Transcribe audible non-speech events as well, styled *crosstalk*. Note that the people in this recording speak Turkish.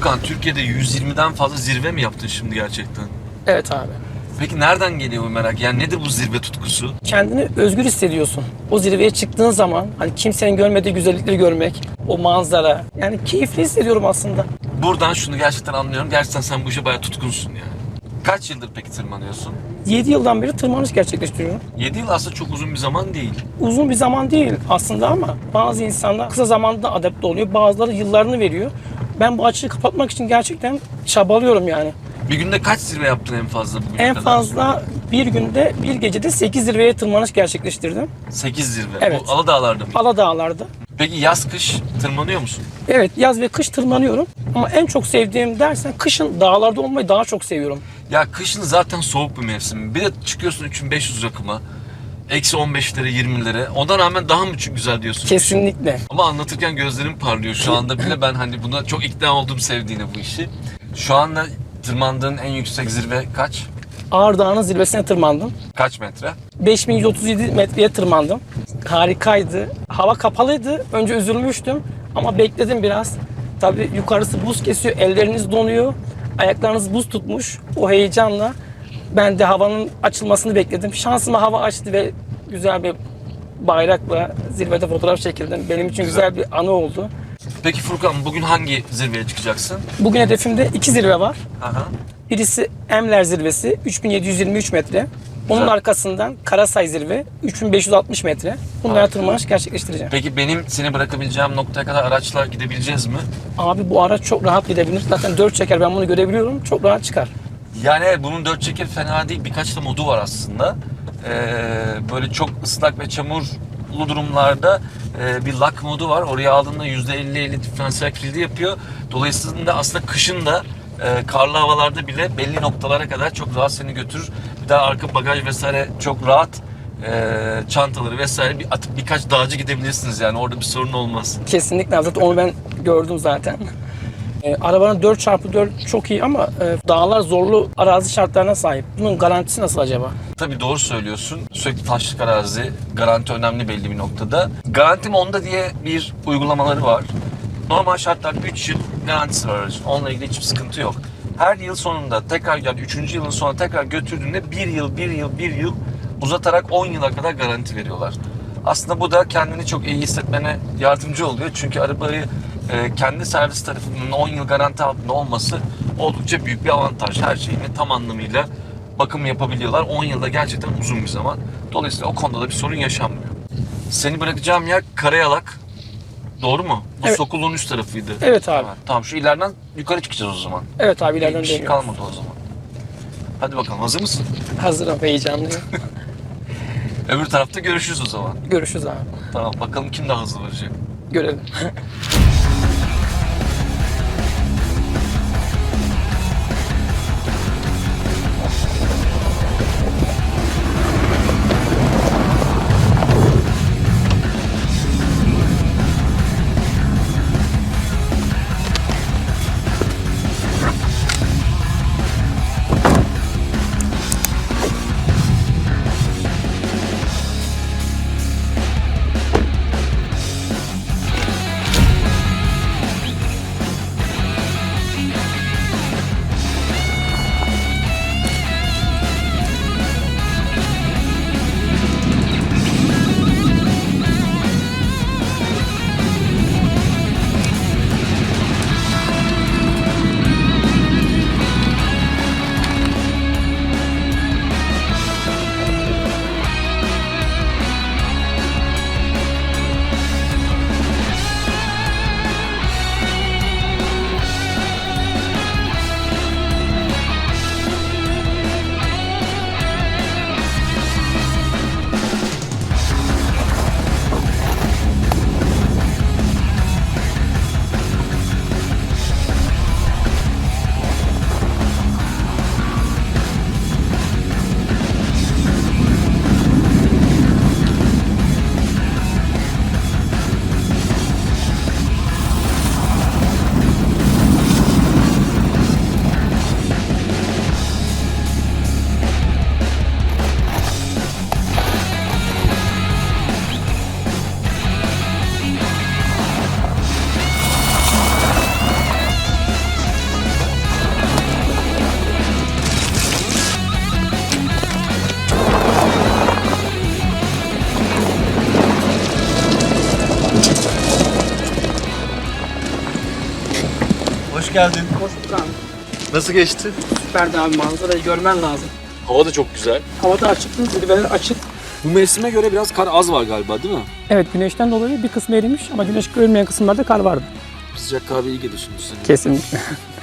Furkan Türkiye'de 120'den fazla zirve mi yaptın şimdi gerçekten? Evet abi. Peki nereden geliyor bu merak? Yani nedir bu zirve tutkusu? Kendini özgür hissediyorsun. O zirveye çıktığın zaman hani kimsenin görmediği güzellikleri görmek, o manzara. Yani keyifli hissediyorum aslında. Buradan şunu gerçekten anlıyorum. Gerçekten sen bu işe bayağı tutkunsun yani. Kaç yıldır peki tırmanıyorsun? 7 yıldan beri tırmanış gerçekleştiriyorum. 7 yıl aslında çok uzun bir zaman değil. Uzun bir zaman değil aslında ama bazı insanlar kısa zamanda adapte oluyor. Bazıları yıllarını veriyor. Ben bu açığı kapatmak için gerçekten çabalıyorum yani. Bir günde kaç zirve yaptın en fazla En kadar? fazla bir günde bir gecede 8 zirveye tırmanış gerçekleştirdim. 8 zirve. Evet. Bu Aladağlar'da mı? Aladağlar'da. Peki yaz kış tırmanıyor musun? Evet yaz ve kış tırmanıyorum. Ama en çok sevdiğim dersen kışın dağlarda olmayı daha çok seviyorum. Ya kışın zaten soğuk bir mevsim. Bir de çıkıyorsun 3500 rakıma. Eksi 15'lere 20'lere. Ona rağmen daha mı çok güzel diyorsun? Kesinlikle. Ama anlatırken gözlerim parlıyor. Şu anda bile ben hani buna çok ikna oldum sevdiğine bu işi. Şu anda tırmandığın en yüksek zirve kaç? Ağrı Dağı'nın zirvesine tırmandım. Kaç metre? 5137 metreye tırmandım. Harikaydı. Hava kapalıydı. Önce üzülmüştüm ama bekledim biraz. Tabii yukarısı buz kesiyor, elleriniz donuyor. Ayaklarınız buz tutmuş. O heyecanla ben de havanın açılmasını bekledim. Şansıma hava açtı ve güzel bir bayrakla zirvede fotoğraf çekildim. Benim için güzel bir anı oldu. Peki Furkan bugün hangi zirveye çıkacaksın? Bugün hedefimde iki zirve var. Aha. Birisi Emler zirvesi 3723 metre. Onun Güzel. arkasından Karasay zirve 3560 metre. Bunlara Harika. tırmanış gerçekleştireceğim. Peki benim seni bırakabileceğim noktaya kadar araçla gidebileceğiz mi? Abi bu araç çok rahat gidebilir. Zaten 4 çeker ben bunu görebiliyorum. Çok rahat çıkar. Yani bunun dört çeker fena değil. Birkaç da modu var aslında. Ee, böyle çok ıslak ve çamurlu durumlarda e, bir lock modu var. Oraya aldığında %50-50 diferansiyel kilidi yapıyor. Dolayısıyla aslında kışın da e, karlı havalarda bile belli noktalara kadar çok rahat seni götürür. Bir daha arka bagaj vesaire çok rahat. E, çantaları vesaire bir atıp birkaç dağcı gidebilirsiniz yani orada bir sorun olmaz. Kesinlikle zaten onu ben gördüm zaten. E, arabanın 4x4 çok iyi ama e, dağlar zorlu arazi şartlarına sahip. Bunun garantisi nasıl acaba? Tabii doğru söylüyorsun. Sürekli taşlık arazi, garanti önemli belli bir noktada. Garantim onda diye bir uygulamaları var. Normal şartlarda 3 yıl garantisi var aracın. Onunla ilgili hiçbir sıkıntı yok. Her yıl sonunda tekrar yani 3. yılın sonunda tekrar götürdüğünde 1 yıl, 1 yıl, 1 yıl uzatarak 10 yıla kadar garanti veriyorlar. Aslında bu da kendini çok iyi hissetmene yardımcı oluyor. Çünkü arabayı e, kendi servis tarafından 10 yıl garanti altında olması oldukça büyük bir avantaj. Her şeyini tam anlamıyla bakım yapabiliyorlar. 10 yılda gerçekten uzun bir zaman. Dolayısıyla o konuda da bir sorun yaşanmıyor. Seni bırakacağım yer Karayalak. Doğru mu? Bu Evet. Sokulluğun üst tarafıydı. Evet abi. Tamam, tamam şu ileriden yukarı çıkacağız o zaman. Evet abi ileriden bir şey dönüyoruz. kalmadı o zaman. Hadi bakalım hazır mısın? Hazırım heyecanlıyım. *laughs* Öbür tarafta görüşürüz o zaman. Görüşürüz abi. Tamam bakalım kim daha hızlı varacak. Görelim. *laughs* hoş geldin. Hoş bulduk abi. Nasıl geçti? Süperdi abi manzarayı görmen lazım. Hava da çok güzel. Havada açıktı, zirveler açık. Bu mevsime göre biraz kar az var galiba değil mi? Evet güneşten dolayı bir kısmı erimiş ama güneş görmeyen kısımlarda kar vardı. Sıcak kahve iyi gelir şimdi size. Kesinlikle. *laughs*